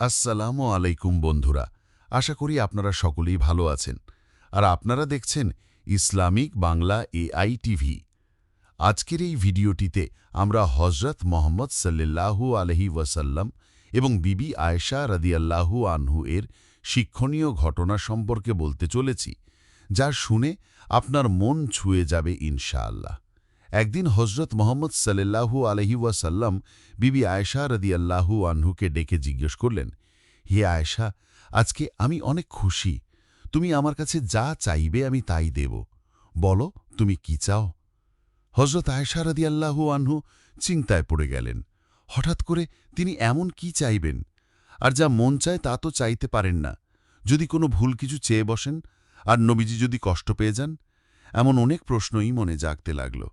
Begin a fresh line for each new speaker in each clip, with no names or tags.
আসসালামু আলাইকুম বন্ধুরা, আশা করি আপনারা সকলেই ভালো আছেন। আর আপনারা দেখছেন ইসলামিক বাংলা এআই টিভি। আজকের এই ভিডিওটিতে আমরা হজরত মোহাম্মদ সাল্লাল্লাহু আলহি ওয়াসাল্লাম এবং বিবি আয়েশা রাদিয়াল্লাহু আনহু এর শিক্ষণীয় ঘটনা সম্পর্কে বলতে চলেছি, যা শুনে আপনার মন ছুঁয়ে যাবে ইনশাআল্লাহ। একদিন হজরত মোহাম্মদ সাল্লাল্লাহু আলহি ওয়াসাল্লাম বিবি আয়েশা রদিয়াল্লাহু আনহুকে ডেকে জিজ্ঞেস করলেন, হে আয়েশা, আজকে আমি অনেক খুশি। তুমি আমার কাছে যা চাইবে আমি তাই দেব। বলো, তুমি কি চাও? হজরত আয়েশা রদিয়াল্লাহু আনহু চিন্তায় পড়ে গেলেন। হঠাৎ করে তিনি এমন কি চাইবেন? আর যা মন চায় তা তো চাইতে পারেন না। যদি কোনো ভুল কিছু চেয়ে বসেন, আর নবীজি যদি কষ্ট পেয়ে যান? এমন অনেক প্রশ্নই মনে জাগতে লাগল।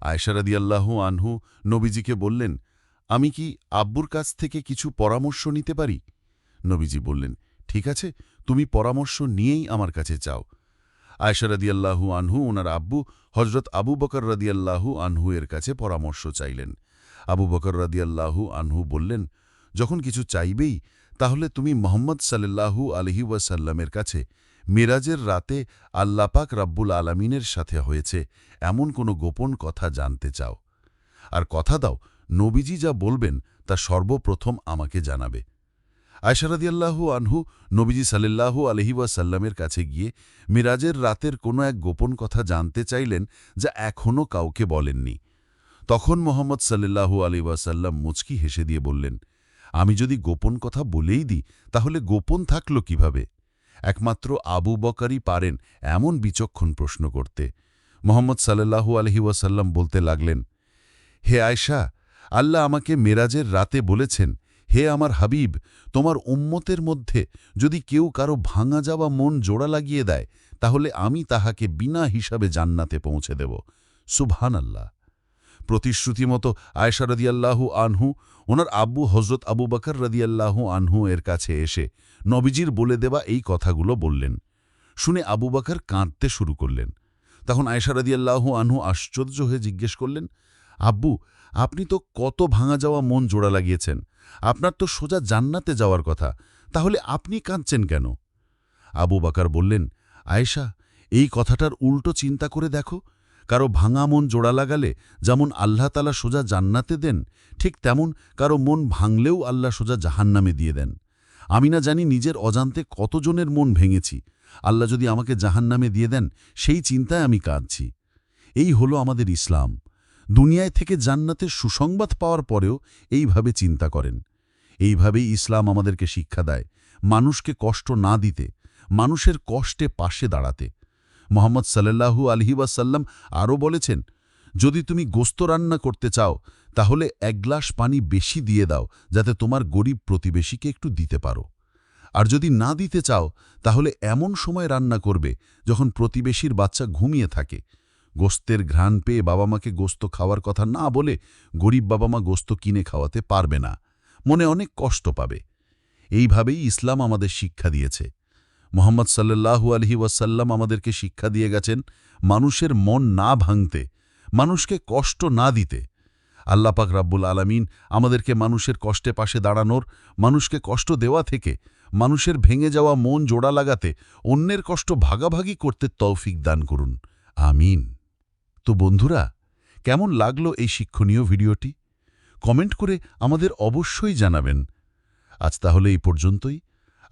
আয়সারাদিয়াল্লাহু আনহু নবীজিকে বললেন, আমি কি আব্বুর কাছ থেকে কিছু পরামর্শ নিতে পারি? নবীজি বললেন, ঠিক আছে, তুমি পরামর্শ নিয়েই আমার কাছে চাও। আয়সারাদিয়াল্লাহু আনহু ওনার আব্বু হজরত আবু বকর রাদিয়াল্লাহু আনহু এর কাছে পরামর্শ চাইলেন। আবু বকর রাদিয়াল্লাহু আনহু বললেন, যখন কিছু চাইবেই, তাহলে তুমি মোহাম্মদ সাল্লাল্লাহু আলহি ওয়াসাল্লামের কাছে মিরাজের রাতে আল্লাপাক রাব্বুল আলামিনের সাথে হয়েছে এমন কোনো গোপন কথা জানতে চাও। আর কথা দাও, নবীজি যা বলবেন তা সর্বপ্রথম আমাকে জানাবে। আয়সারাদিয়াল্লাহু আনহু নবীজি সাল্লাল্লাহু আলহি ওয়াসাল্লামের কাছে গিয়ে মিরাজের রাতের কোনো এক গোপন কথা জানতে চাইলেন যা এখনও কাউকে বলেননি। তখন মোহাম্মদ সাল্লাল্লাহু আলি ওয়াসাল্লাম মুচকি হেসে দিয়ে বললেন, আমি যদি গোপন কথা বলেই দিই, তাহলে গোপন থাকল কীভাবে? একমাত্র আবু বকারই পারেন এমন বিচক্ষণ প্রশ্ন করতে। মোহাম্মদ সাল্লাল্লাহু আলহি ওয়াসাল্লাম বলতে লাগলেন, হে আয়শা, আল্লাহ আমাকে মেরাজের রাতে বলেছেন, হে আমার হাবিব, তোমার উম্মতের মধ্যে যদি কেউ কারও ভাঙা যাওয়া মন জোড়া লাগিয়ে দেয়, তাহলে আমি তাহাকে বিনা হিসাবে জান্নাতে পৌঁছে দেব। সুবহান আল্লাহ প্রতিশ্রুতি মতো আয়সা রদিয়াল্লাহু আনহু, ওনার আব্বু হজরত আবু বকর রদিয়াল্লাহু আনহু এর কাছে এসে নবীজির বলে দেওয়া এই কথাগুলো বললেন। শুনে আবু বকর কাঁদতে শুরু করলেন। তখন আয়সা রদিয়াল্লাহু আনহু আশ্চর্য হয়ে জিজ্ঞেস করলেন, আব্বু, আপনি তো কত ভাঙা যাওয়া মন জোড়া লাগিয়েছেন। আপনার তো সোজা জান্নাতে যাওয়ার কথা, তাহলে আপনি কাঁদছেন কেন? আবু বাকার বললেন, আয়েশা, এই কথাটার উল্টো চিন্তা করে দেখো কারও ভাঙা মন জোড়া লাগালে যেমন আল্লাহ তালা সোজা জান্নাতে দেন, ঠিক তেমন কারও মন ভাঙলেও আল্লাহ সোজা জাহান্নামে দিয়ে দেন। আমি না জানি নিজের অজান্তে কতজনের মন ভেঙেছি। আল্লাহ যদি আমাকে জাহান্নামে দিয়ে দেন, সেই চিন্তায় আমি কাঁদছি। এই হলো আমাদের ইসলাম। দুনিয়ায় থেকে জান্নাতের সুসংবাদ পাওয়ার পরেও এইভাবে চিন্তা করেন। এইভাবেই ইসলাম আমাদেরকে শিক্ষা দেয়। মানুষকে কষ্ট না দিতে, মানুষের কষ্টে পাশে দাঁড়াতে। মোহাম্মদ সাল্লাল্লাহু আলহি ওয়াসাল্লাম আরও বলেছেন, যদি তুমি গোস্ত রান্না করতে চাও, তাহলে এক গ্লাস পানি বেশি দিয়ে দাও, যাতে তোমার গরিব প্রতিবেশীকে একটু দিতে পারো। আর যদি না দিতে চাও, তাহলে এমন সময় রান্না করবে যখন প্রতিবেশীর বাচ্চা ঘুমিয়ে থাকে। গোস্তের ঘ্রাণ পেয়ে বাবা মাকে গোস্ত খাওয়ার কথা না বলে গরিব বাবা মা গোস্ত কিনে খাওয়াতে পারবে না। মনে অনেক কষ্ট পাবে। এইভাবেই ইসলাম আমাদের শিক্ষা দিয়েছে। মোহাম্মদ সাল্লাল্লাহু আলহি ওয়াসাল্লাম আমাদেরকে শিক্ষা দিয়ে গেছেন, মানুষের মন না ভাঙতে, মানুষকে কষ্ট না দিতে। আল্লাপাক রাব্বুল আলামিন আমাদেরকে মানুষের কষ্টে পাশে দাঁড়ানোর, মানুষকে কষ্ট দেওয়া থেকে, মানুষের ভেঙে যাওয়া মন জোড়া লাগাতে, অন্যের কষ্ট ভাগাভাগি করতে তৌফিক দান করুন। আমিন। তো বন্ধুরা, কেমন লাগল এই শিক্ষণীয় ভিডিওটি? কমেন্ট করে আমাদের অবশ্যই জানাবেন। আজ তাহলে এই পর্যন্তই।